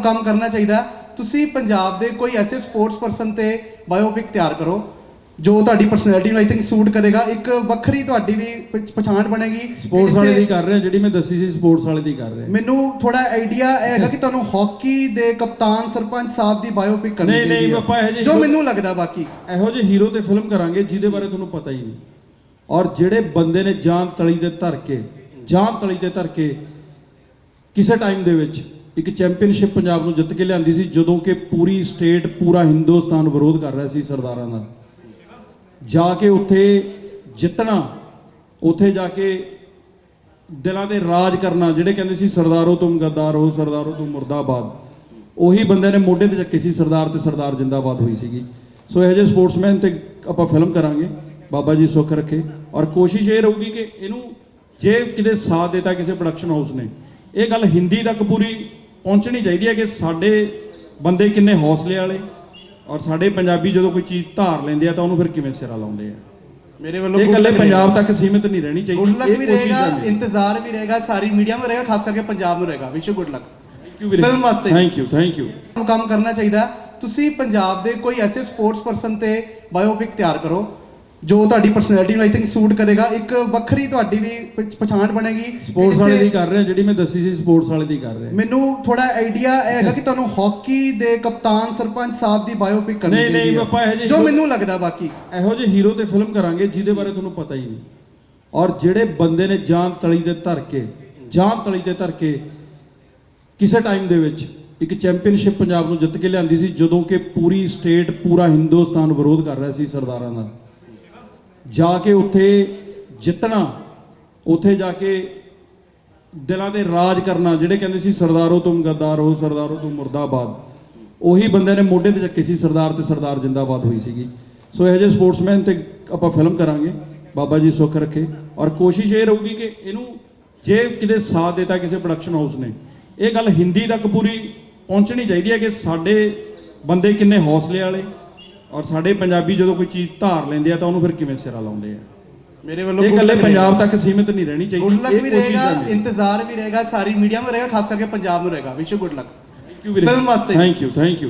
ਕੰਮ ਕਰਨਾ ਚਾਹੀਦਾ। ਤੁਸੀਂ ਪੰਜਾਬ ਦੇ ਕੋਈ ਐਸੇ ਸਪੋਰਟਸ ਪਰਸਨ ਤੇ ਬਾਇਓਪਿਕ ਤਿਆਰ ਕਰੋ ਜੋ ਤੁਹਾਡੀ ਪਰਸਨੈਲਿਟੀ ਨੂੰ ਆਈ ਥਿੰਕ ਸੂਟ ਕਰੇਗਾ ਇੱਕ ਵੱਖਰੀ ਤੁਹਾਡੀ ਵੀ ਪਛ- ਪਛਾਣ ਬਣੇਗੀ ਸਪੋਰਟਸ ਵਾਲੇ ਦੀ ਕਰ ਰਹੇ ਜਿਹੜੀ ਮੈਂ ਦੱਸੀ ਸੀ ਸਪੋਰਟਸ ਵਾਲੇ ਦੀ ਕਰ ਰਹੇ। ਮੈਨੂੰ ਥੋੜਾ ਆਈਡੀਆ ਇਹ ਹੈਗਾ ਕਿ ਤੁਹਾਨੂੰ ਹਾਕੀ ਦੇ ਕਪਤਾਨ ਸਰਪੰਚ ਸਾਹਿਬ ਦੀ ਬਾਇਓਪਿਕ ਕਰਨੀ ਨਹੀਂ, ਨਹੀਂ, ਚਾਹੀਦੀ ਹੈ। ਆਪਾਂ ਇਹੋ ਜਿਹੇ ਜੋ ਜੋ- ਮੈਨੂੰ ਲੱਗਦਾ ਬਾਕੀ ਇਹੋ ਜਿਹੇ ਹੀਰੋ ਤੇ ਫਿਲਮ ਕਰਾਂਗੇ ਜਿਹਦੇ ਬਾਰੇ ਤੁਹਾਨੂੰ ਪਤਾ ਹੀ ਨਹੀਂ ਔਰ ਜਿਹੜੇ ਬੰਦੇ ਨੇ ਜਾਨ ਤਲੀ ਤੇ ਧਰ ਕੇ ਜਾਨ ਤਲੀ ਤੇ ਧਰ ਕੇ ਕਿਸੇ ਟਾਈਮ ਦੇ ਵਿੱਚ ਇੱਕ ਚੈਂਪੀਅਨਸ਼ਿਪ ਪੰਜਾਬ ਨੂੰ ਜਿੱਤ ਕੇ ਲਿਆਂਦੀ ਸੀ, ਜਦੋਂ ਕਿ ਪੂਰੀ ਸਟੇਟ, ਪੂਰਾ ਹਿੰਦੁਸਤਾਨ ਵਿਰੋਧ ਕਰ ਰਿਹਾ ਸੀ ਸਰਦਾਰਾਂ ਦਾ। ਜਾ ਕੇ ਉੱਥੇ ਜਿੱਤਣਾ, ਉੱਥੇ ਜਾ ਕੇ ਦਿਲਾਂ ਦੇ ਰਾਜ ਕਰਨਾ, ਜਿਹੜੇ ਕਹਿੰਦੇ ਸੀ ਸਰਦਾਰੋ ਤੁਮ ਗੱਦਾਰ ਹੋ, ਸਰਦਾਰੋ ਤੁਮ ਮੁਰਦਾਬਾਦ, ਉਹੀ ਬੰਦੇ ਨੇ ਮੋਢੇ ਤੇ ਚੱਕੇ ਸੀ, ਸਰਦਾਰ ਤੇ ਸਰਦਾਰ ਜਿੰਦਾਬਾਦ ਹੋਈ ਸੀਗੀ। ਸੋ ਇਹੋ ਜਿਹੇ ਸਪੋਰਟਸਮੈਨ ਤੇ ਆਪਾਂ ਫਿਲਮ ਕਰਾਂਗੇ। ਬਾਬਾ ਜੀ ਸੁੱਖ ਰੱਖੇ। ਔਰ ਕੋਸ਼ਿਸ਼ ਇਹ ਰਹੂਗੀ ਕਿ ਇਹਨੂੰ ਜੇ ਕਿਤੇ ਸਾਥ ਦਿੱਤਾ ਕਿਸੇ ਪ੍ਰੋਡਕਸ਼ਨ ਹਾਊਸ ਨੇ, ਇਹ ਗੱਲ ਹਿੰਦੀ ਤੱਕ ਪੂਰੀ ਪਹੁੰਚਣੀ ਚਾਹੀਦੀ ਹੈ ਕਿ ਸਾਡੇ ਬੰਦੇ ਕਿੰਨੇ ਹੌਸਲੇ ਵਾਲੇ ਔਰ ਸਾਡੇ ਪੰਜਾਬੀ ਜਦੋਂ ਕੋਈ ਚੀਜ਼ ਧਾਰ ਲੈਂਦੇ ਆ ਤਾਂ ਉਹਨੂੰ ਫਿਰ ਕਿਵੇਂ ਸਿਰਾ ਲਾਉਂਦੇ ਆ? ਮੇਰੇ ਵੱਲੋਂ ਇਹ ਇਕੱਲੇ ਪੰਜਾਬ ਤੱਕ ਸੀਮਿਤ ਨਹੀਂ ਰਹਿਣੀ ਗੁੱਡ ਚਾਹੀਦੀ ਲੱਕ ਇਹ ਵੀ ਰਹੇਗਾ ਇੰਤਜ਼ਾਰ ਵੀ ਰਹੇਗਾ ਸਾਰੀ ਮੀਡੀਆ ਨੂੰ ਰਹੇਗਾ ਖਾਸ ਕਰਕੇ ਪੰਜਾਬ ਨੂੰ ਰਹੇਗਾ। Wish good luck. Thank you ਵੀਰੇ ਫਿਲਮ ਵਾਸਤੇ। ਥੈਂਕ ਯੂ ਥੈਂਕ ਯੂ ਕੰਮ ਕਰਨਾ ਚਾਹੀਦਾ। ਤੁਸੀਂ ਪੰਜਾਬ ਦੇ ਕੋਈ ਐਸੇ ਸਪੋਰਟਸ ਪਰਸਨ ਤੇ ਬਾਇਓਪਿਕ ਤਿਆਰ ਕਰੋ ਜੋ ਤੁਹਾਡੀ ਪਰਸਨੈਲਿਟੀ ਨੂੰ ਆਈ ਥਿੰਕ ਸੂਟ ਕਰੇਗਾ ਇੱਕ ਵੱਖਰੀ ਤੁਹਾਡੀ ਵੀ ਪਛ- ਪਛਾਣ ਬਣੇਗੀ ਸਪੋਰਟਸ ਵਾਲੇ ਦੀ ਕਰ ਰਹੇ ਜਿਹੜੀ ਮੈਂ ਦੱਸੀ ਸੀ ਸਪੋਰਟਸ ਵਾਲੇ ਦੀ ਕਰ ਰਹੇ। ਮੈਨੂੰ ਥੋੜਾ ਆਈਡੀਆ ਇਹ ਹੈਗਾ ਕਿ ਤੁਹਾਨੂੰ ਹਾਕੀ ਦੇ ਕਪਤਾਨ ਸਰਪੰਚ ਸਾਹਿਬ ਦੀ ਬਾਇਓਪਿਕ ਕਰਨੀ ਨਹੀਂ, ਨਹੀਂ, ਚਾਹੀਦੀ ਹੈ। ਆਪਾਂ ਇਹੋ ਜਿਹੇ ਜੋ ਮੈਨੂੰ ਲੱਗਦਾ ਬਾਕੀ ਇਹੋ ਜਿਹੇ ਹੀਰੋ ਤੇ ਫਿਲਮ ਕਰਾਂਗੇ ਜਿਹਦੇ ਬਾਰੇ ਤੁਹਾਨੂੰ ਪਤਾ ਹੀ ਨਹੀਂ ਔਰ ਜਿਹੜੇ ਬੰਦੇ ਨੇ ਜਾਨ ਤਲੀ ਤੇ ਧਰ ਕੇ ਜਾਨ ਤਲੀ ਤੇ ਧਰ ਕੇ ਕਿਸੇ ਟਾਈਮ ਦੇ ਵਿੱਚ ਇੱਕ ਚੈਂਪੀਅਨਸ਼ਿਪ ਪੰਜਾਬ ਨੂੰ ਜਿੱਤ ਕੇ ਲਿਆਂਦੀ ਸੀ ਜਦੋਂ ਕਿ ਪੂਰੀ ਸਟੇਟ ਪੂਰਾ ਹਿੰਦੁਸਤਾਨ ਵਿਰੋਧ ਕਰ ਰਿਹਾ ਸੀ ਸਰਦਾਰਾਂ ਦਾ ਜਾ ਕੇ ਉੱਥੇ ਜਿੱਤਣਾ, ਉੱਥੇ ਜਾ ਕੇ ਦਿਲਾਂ ਦੇ ਰਾਜ ਕਰਨਾ, ਜਿਹੜੇ ਕਹਿੰਦੇ ਸੀ ਸਰਦਾਰੋ ਤੁਮ ਗੱਦਾਰ ਹੋ, ਸਰਦਾਰੋ ਤੁਮ ਮੁਰਦਾਬਾਦ। ਉਹੀ ਬੰਦੇ ਨੇ ਮੋਢੇ ਤੇ ਚੱਕੇ ਸੀ, ਸਰਦਾਰ ਤੇ ਸਰਦਾਰ ਜਿੰਦਾਬਾਦ ਹੋਈ ਸੀਗੀ। ਸੋ ਇਹ ਜੇ ਸਪੋਰਟਸਮੈਨ ਤੇ ਆਪਾਂ ਫਿਲਮ ਕਰਾਂਗੇ, ਬਾਬਾ ਜੀ ਸੁੱਖ ਰੱਖੇ। ਔਰ ਕੋਸ਼ਿਸ਼ ਇਹ ਰਹੂਗੀ ਕਿ ਇਹਨੂੰ ਜੇ ਕਿਤੇ ਸਾਥ ਦਿੱਤਾ ਕਿਸੇ ਪ੍ਰੋਡਕਸ਼ਨ ਹਾਊਸ ਨੇ, ਇਹ ਗੱਲ ਹਿੰਦੀ ਤੱਕ ਪੂਰੀ ਪਹੁੰਚਣੀ ਚਾਹੀਦੀ ਹੈ ਕਿ ਸਾਡੇ ਬੰਦੇ ਕਿੰਨੇ ਹੌਸਲੇ ਵਾਲੇ ਔਰ ਸਾਡੇ ਪੰਜਾਬੀ ਜਦੋਂ ਕੋਈ ਚੀਜ਼ ਧਾਰ ਲੈਂਦੇ ਆ ਤਾਂ ਉਹਨੂੰ ਫਿਰ ਕਿਵੇਂ ਸਿਰਾ ਲਾਉਂਦੇ ਆ? ਮੇਰੇ ਵੱਲੋਂ ਇਹ ਇਕੱਲੇ ਪੰਜਾਬ ਤੱਕ ਸੀਮਿਤ ਨਹੀਂ ਰਹਿਣੀ ਚਾਹੀਦੀ ਗੁੱਡ ਲੱਕ ਇਹ ਵੀ ਕੋਸ਼ਿਸ਼ ਰਹੇਗਾ ਇੰਤਜ਼ਾਰ ਵੀ ਰਹੇਗਾ ਸਾਰੀ ਮੀਡੀਆ ਨੂੰ ਰਹੇਗਾ ਖਾਸ ਕਰਕੇ ਪੰਜਾਬ ਨੂੰ ਰਹੇਗਾ। Wish good luck. Thank you ਵੀਰੇ ਫਿਲਮ ਵਾਸਤੇ। Thank you thank you